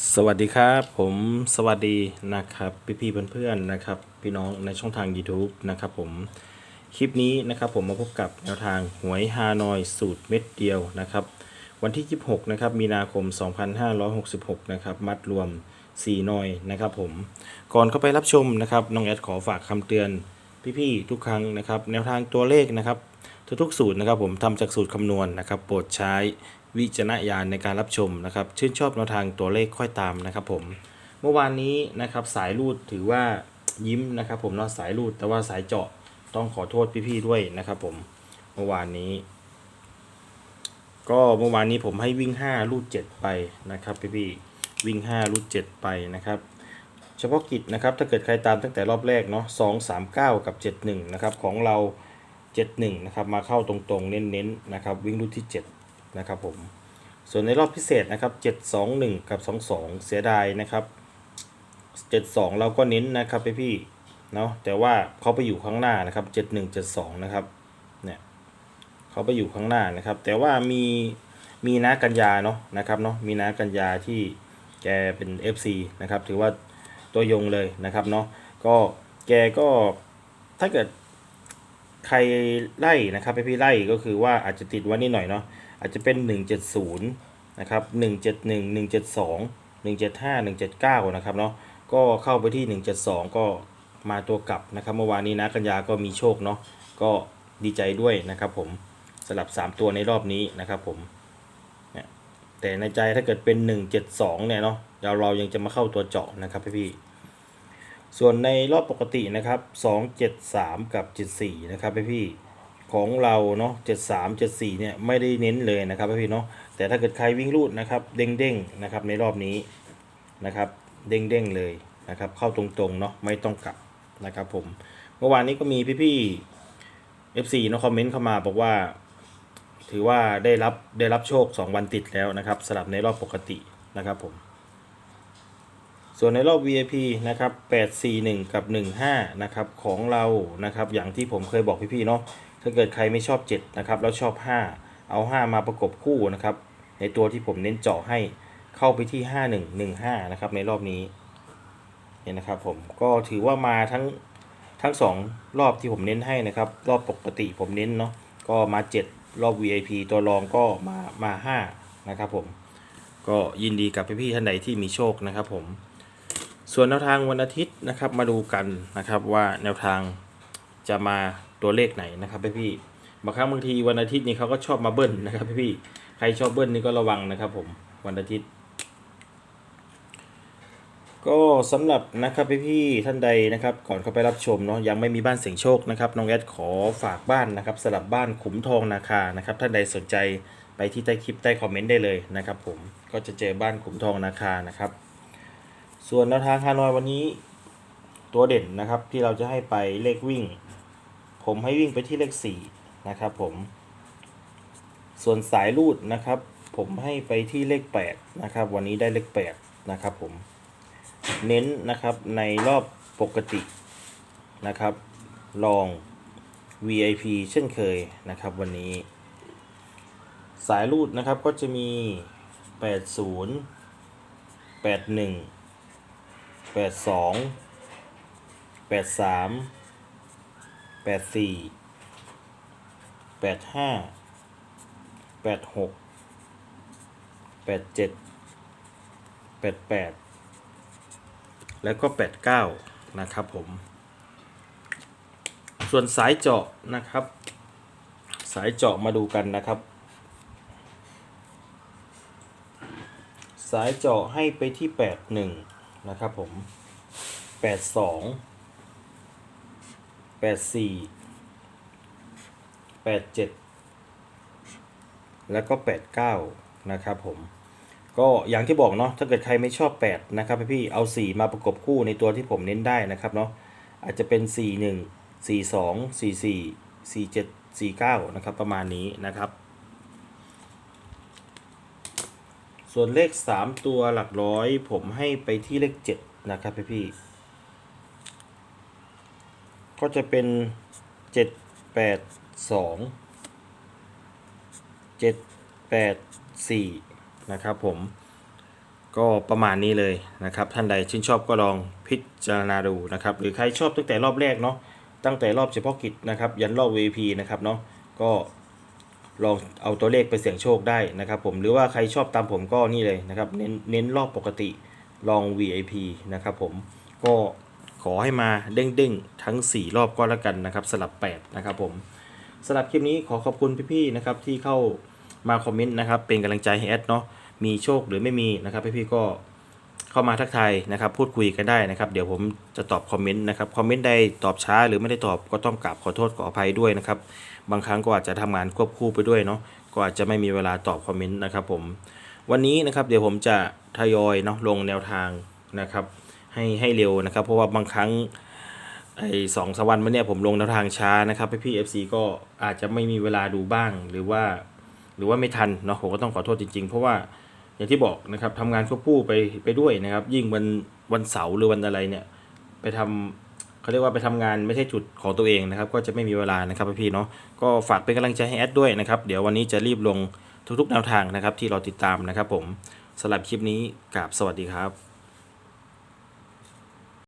สวัสดีครับผมสวัสดีนะครับพี่พี่เพื่อนๆนะครับ พี่น้องในช่องทาง YouTube นะครับผมคลิปนี้นะครับผมมาพบกับแนวทางหวยฮานอยสูตรเม็ดเดียวนะครับ วันที่ 26นะครับมีนาคม 2566นะครับมัดรวม4น่อยนะครับผมก่อนเข้าไปรับชมนะครับน้องแอดขอฝากคำเตือนพี่ๆทุกครั้งนะครับ แนวทางตัวเลขนะครับทุกๆสูตรนะครับผมทำจากสูตรคำนวณนะครับ โปรดใช้ วิจารณญาณในการรับชมนะครับ ชื่นชอบแนวทางตัวเลขค่อยตามนะครับผม เมื่อวานนี้นะครับสายรูดถือว่ายิ้มนะครับ ผมเนาะสายรูดแต่ว่าสายเจาะต้องขอโทษพี่ๆด้วยนะครับ ผมเมื่อวานนี้ ก็เมื่อวานนี้ผมให้วิ่ง 5 รูด 7 ไปนะครับพี่ๆวิ่ง 5 รูด 7 ไปนะครับเฉพาะกิจนะครับถ้าเกิดใครตามตั้งแต่รอบแรกเนาะ2 3 9 กับ 71 นะครับของเรา 71 นะครับมาเข้าตรงๆ เน้นๆนะครับวิ่งรูดที่ 7 นะครับผม ส่วนในรอบพิเศษนะครับ 721 กับ 22 เสียดายนะครับ 72 เราก็เน้นนะครับพี่พี่ๆเนาะแต่ว่าเขาไปอยู่ข้างหน้านะครับ 71 72 นะครับเนี่ยเขาไปอยู่ข้างหน้านะครับ แต่ว่ามีมีนากัญญาเนาะนะครับเนาะมีนากัญญาที่แกเป็น FC นะครับ ถือว่าตัวยงเลยนะครับเนาะก็แกก็ถ้าเกิดใครไล่นะครับพี่พี่ไล่ก็คือว่าอาจจะติดวันนิดหน่อยเนาะ อาจจะเป็น 170 นะครับ 171 172 175 179 นะครับเนาะก็เข้าไปที่ 172 ก็มาตัวกลับนะครับ เมื่อวานนี้นะกัญญาก็มีโชคเนาะก็ดีใจด้วยนะครับผมสลับ 3 ตัวในรอบนี้นะครับผมแต่ในใจถ้าเกิดเป็น 172 เนี่ยเนาะเราเรายังจะมาเข้าตัวเจาะนะครับพี่พี่ส่วนในรอบปกตินะครับ 2 7 3 กับ 74 นะครับพี่พี่ ของเราเนาะ73 74เนี่ยไม่ได้เน้นเลยนะครับพี่พี่เนาะแต่ถ้าเกิดใครวิ่งรูดนะครับ เด้งเด้งๆนะครับในรอบนี้นะครับ เด้งเด้งๆเลยนะครับ เข้าตรงๆเนาะไม่ต้องกลับนะครับผมเมื่อวานนี้ก็มีพี่พี่ๆ FC เนาะคอมเมนต์เข้ามาบอกว่า ถือว่าได้รับได้รับโชค 2 วันติดแล้วนะครับสลับในรอบปกตินะครับผมส่วนในรอบ VIP นะครับ841 กับ 15 นะครับ ของเรา นะครับ อย่างที่ผมเคยบอกพี่ๆ เนาะ ถ้าเกิดใครไม่ชอบ 7 นะครับ แล้วชอบ 5 เอา 5 มาประกบคู่นะครับ ในตัวที่ผมเน้นเจาะให้เข้าไปที่ 5115 นะครับ ในรอบนี้ เนี่ยนะครับผมก็ถือว่ามาทั้งทั้ง 2 รอบที่ผมเน้นให้นะครับ รอบปกติผมเน้นเนาะก็มา 7 รอบ VIP ตัวรองก็มามา5นะครับผมก็ยินดีกับพี่ๆท่านใดที่มีโชคนะครับผมส่วนแนวทางวันอาทิตย์นะครับมาดูกันนะครับว่าแนวทางจะมา ตัวเลขไหนนะครับพี่พี่บางครั้งบางทีวันอาทิตย์นี่เขาก็ชอบมาเบิ้ลนะครับพี่พี่ใครชอบเบิ้ลนี่ก็ระวังนะครับ ผมวันอาทิตย์ ก็สำหรับนะครับพี่พี่ท่านใดนะครับ ก่อนเข้าไปรับชมเนาะยังไม่มีบ้านเสียงโชคนะครับน้องแอดขอฝากบ้านนะครับสลับบ้านขุมทองนาคานะครับ ท่านใดสนใจไปที่ใต้คลิปใต้คอมเมนต์ได้เลยนะครับ ผมก็จะเจอบ้านขุมทองนาคานะครับ ส่วนแนวทางฮานอยวันนี้ตัวเด่นนะครับที่เราจะให้ไปเลขวิ่ง ผมให้วิ่งไปที่เลข4นะครับผม ส่วนสายรูดนะครับ ผมให้ไปที่เลข8นะครับ วันนี้ได้เลข8นะครับผม เน้นนะครับในรอบปกตินะครับ ลอง VIP เช่นเคยนะครับวันนี้ สายรูดนะครับก็จะมี 80 81แปดสอง แปดสี่แปดห้าแปดหกแปดเจ็ดแปดแปดแล้วก็แปดเก้านะครับผม ส่วนสายเจาะนะครับ สายเจาะมาดูกันนะครับ สายเจาะให้ไปที่แปดหนึ่งนะครับผมแปดสอง แปดสี่แปดเจ็ดแล้วก็แปดเก้านะครับผมก็อย่างที่บอกเนาะถ้าเกิดใครไม่ชอบ 8 นะครับพี่ๆเอา 4 มาประกบคู่ในตัวที่ผมเน้นได้นะครับเนาะอาจจะเป็น 4 1 4 2 4 4 4 7 4 9 นะครับ ประมาณนี้นะครับ ส่วนเลข 3 ตัวหลักร้อย ผมให้ไปที่เลข 7 นะครับพี่พี่ ก็จะเป็น7 8 2 7 8 4นะครับผม ก็ประมาณนี้เลยนะครับ ท่านใดชื่นชอบก็ลองพิจารณาดูนะครับ หรือใครชอบตั้งแต่รอบแรกเนาะตั้งแต่รอบเฉพาะกิจนะครับ ยันรอบ VP นะครับเนาะก็ลองเอาตัวเลขไปเสี่ยงโชคได้นะครับ ผมหรือว่าใครชอบตามผมก็นี่เลยนะครับ เน้นเน้นรอบปกติลอง VIP นะครับผมก็ ขอให้มาเด้งๆ ทั้ง 4 รอบก็แล้วกันนะครับสลับ 8 นะครับผมสำหรับคลิปนี้ขอขอบคุณพี่ๆนะครับที่เข้ามาคอมเมนต์นะครับเป็นกำลังใจให้แอดเนาะมีโชคหรือไม่มีนะครับพี่ๆก็เข้ามาทักทายนะครับพูดคุยกันได้นะครับ เดี๋ยวผมจะตอบคอมเมนต์นะครับคอมเมนต์ใดตอบช้าหรือไม่ได้ตอบก็ต้องกราบขอโทษขออภัยด้วยนะครับบางครั้งก็อาจจะทำงานควบคู่ไปด้วยเนาะก็อาจจะไม่มีเวลาตอบคอมเมนต์นะครับผมวันนี้นะครับเดี๋ยวผมจะทยอยเนาะลงแนวทางนะครับ ให้ให้เร็วนะครับ เพราะว่าบางครั้งไอ้สองสามวันมาเนี่ยผมลงแนวทางช้านะครับพี่พี่เอฟซีก็อาจจะไม่มีเวลาดูบ้างหรือว่า หรือว่าไม่ทันเนาะผมก็ต้องขอโทษจริงๆ เพราะว่าอย่างที่บอกนะครับทำงานควบคู่ไปไปด้วยนะครับ ยิ่งวันวันเสาร์หรือวันอะไรเนี่ย ไปทำเขาเรียกว่าไปทำงานไม่ใช่จุดของตัวเองนะครับ ก็จะไม่มีเวลานะครับพี่เนาะก็ฝากเป็นกำลังใจให้แอดด้วยนะครับ เดี๋ยววันนี้จะรีบลงทุกๆแนวทางนะครับ ที่เราติดตามนะครับ ผมสำหรับคลิปนี้กราบสวัสดีครับ